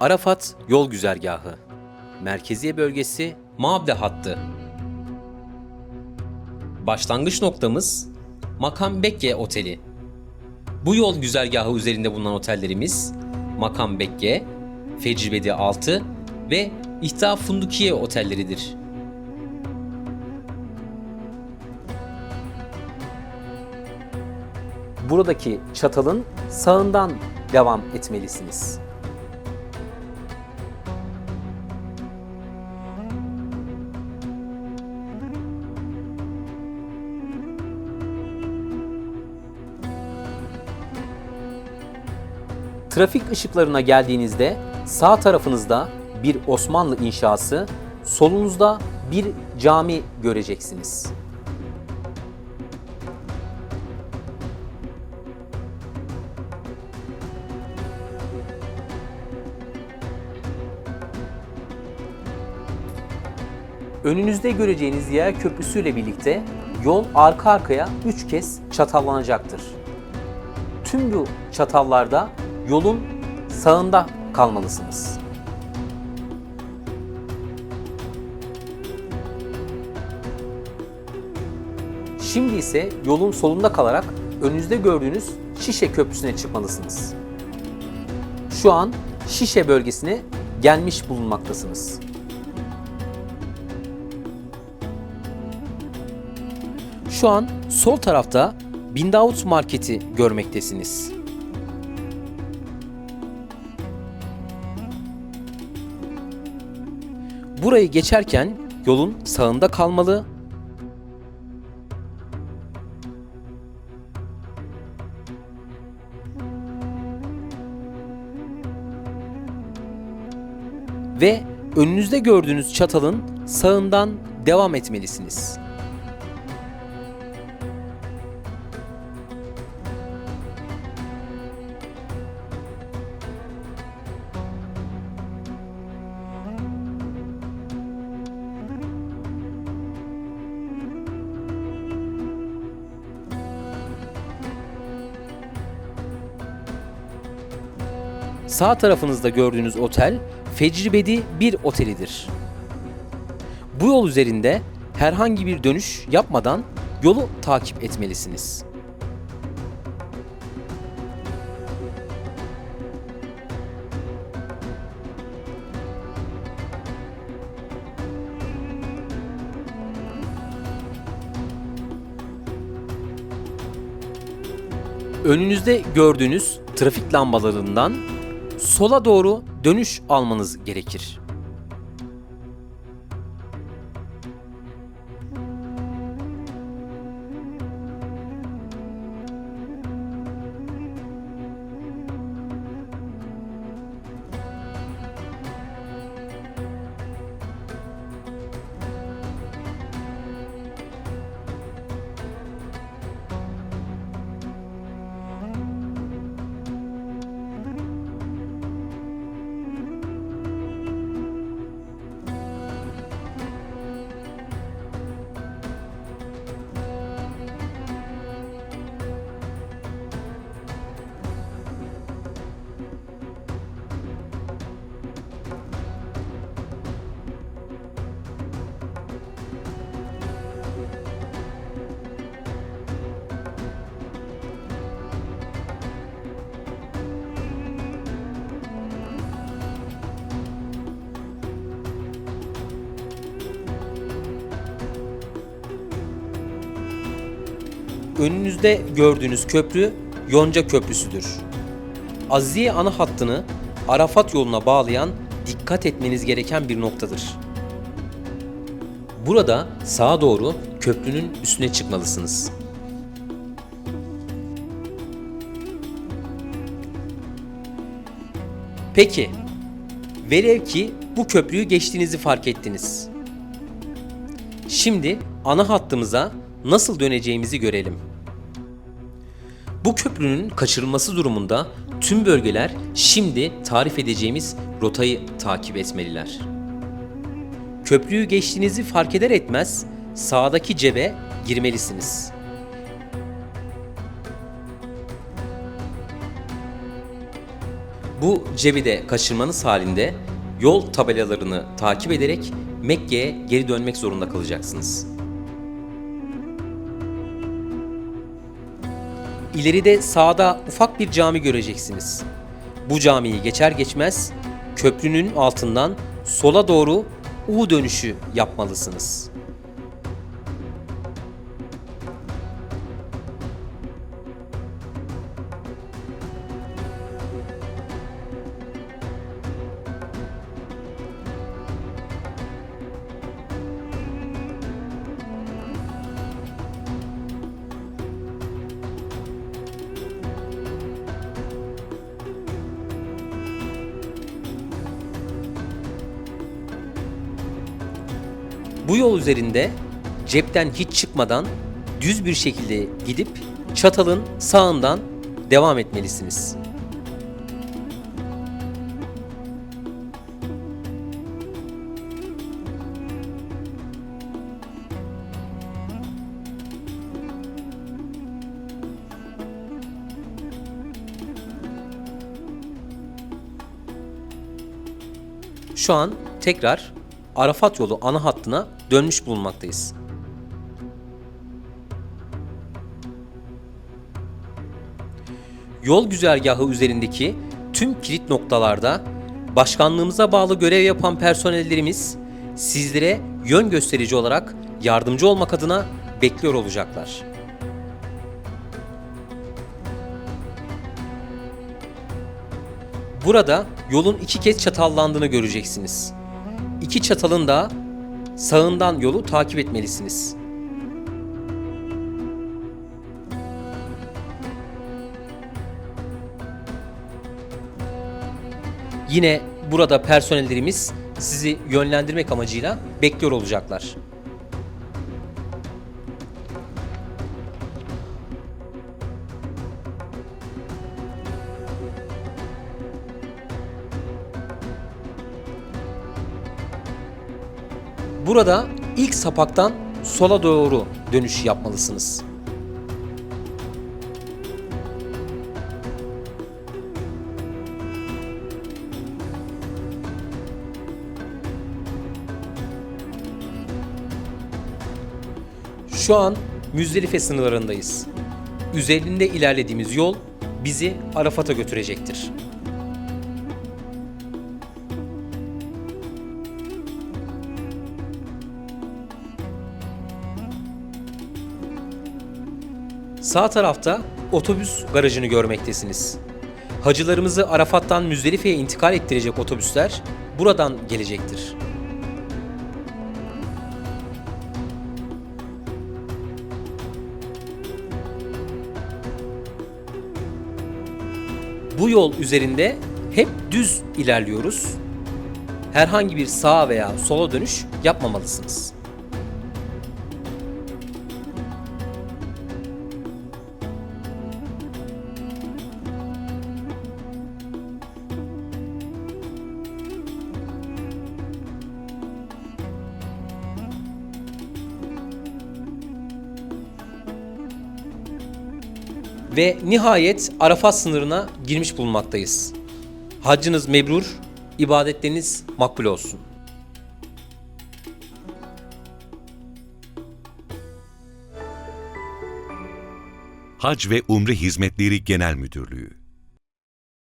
Arafat yol güzergahı. Merkeziye bölgesi Mable hattı. Başlangıç noktamız Makam Bekke Oteli. Bu yol güzergahı üzerinde bulunan otellerimiz Makam Bekke, Fecribedi 6 ve İhta Fundukiye otelleridir. Buradaki çatalın sağından devam etmelisiniz. Trafik ışıklarına geldiğinizde sağ tarafınızda bir Osmanlı inşası, solunuzda bir cami göreceksiniz. Önünüzde göreceğiniz yaya köprüsü ile birlikte yol arka arkaya 3 kez çatallanacaktır. Tüm bu çatallarda yolun sağında kalmalısınız. Şimdi ise yolun solunda kalarak önünüzde gördüğünüz Şişe Köprüsü'ne çıkmalısınız. Şu an Şişe bölgesine gelmiş bulunmaktasınız. Şu an sol tarafta Bin Davut Market'i görmektesiniz. Burayı geçerken yolun sağında kalmalı. Ve önünüzde gördüğünüz çatalın sağından devam etmelisiniz. Sağ tarafınızda gördüğünüz otel Fecribedi bir otelidir. Bu yol üzerinde herhangi bir dönüş yapmadan yolu takip etmelisiniz. Önünüzde gördüğünüz trafik lambalarından sola doğru dönüş almanız gerekir. Önünüzde gördüğünüz köprü Yonca Köprüsü'dür. Aziye ana hattını Arafat yoluna bağlayan dikkat etmeniz gereken bir noktadır. Burada sağa doğru köprünün üstüne çıkmalısınız. Peki, velev ki bu köprüyü geçtiğinizi fark ettiniz. Şimdi ana hattımıza nasıl döneceğimizi görelim. Bu köprünün kaçırılması durumunda tüm bölgeler şimdi tarif edeceğimiz rotayı takip etmeliler. Köprüyü geçtiğinizi fark eder etmez sağdaki cebe girmelisiniz. Bu cebide kaçırmanız halinde yol tabelalarını takip ederek Mekke'ye geri dönmek zorunda kalacaksınız. İleride sağda ufak bir cami göreceksiniz. Bu camiyi geçer geçmez köprünün altından sola doğru U dönüşü yapmalısınız. Bu yol üzerinde cepten hiç çıkmadan düz bir şekilde gidip çatalın sağından devam etmelisiniz. Şu an tekrar Arafat yolu ana hattına dönmüş bulunmaktayız. Yol güzergahı üzerindeki tüm kilit noktalarda başkanlığımıza bağlı görev yapan personellerimiz sizlere yön gösterici olarak yardımcı olmak adına bekliyor olacaklar. Burada yolun iki kez çatallandığını göreceksiniz. İki çatalın da sağından yolu takip etmelisiniz. Yine burada personellerimiz sizi yönlendirmek amacıyla bekliyor olacaklar. Burada ilk sapaktan sola doğru dönüş yapmalısınız. Şu an Müzdelife sınırlarındayız. Üzerinde ilerlediğimiz yol bizi Arafat'a götürecektir. Sağ tarafta otobüs garajını görmektesiniz. Hacılarımızı Arafat'tan Müzdelife'ye intikal ettirecek otobüsler buradan gelecektir. Bu yol üzerinde hep düz ilerliyoruz. Herhangi bir sağa veya sola dönüş yapmamalısınız. Ve nihayet Arafat sınırına girmiş bulunmaktayız. Haccınız mebrur, ibadetleriniz makbul olsun. Hac ve Umre Hizmetleri Genel Müdürlüğü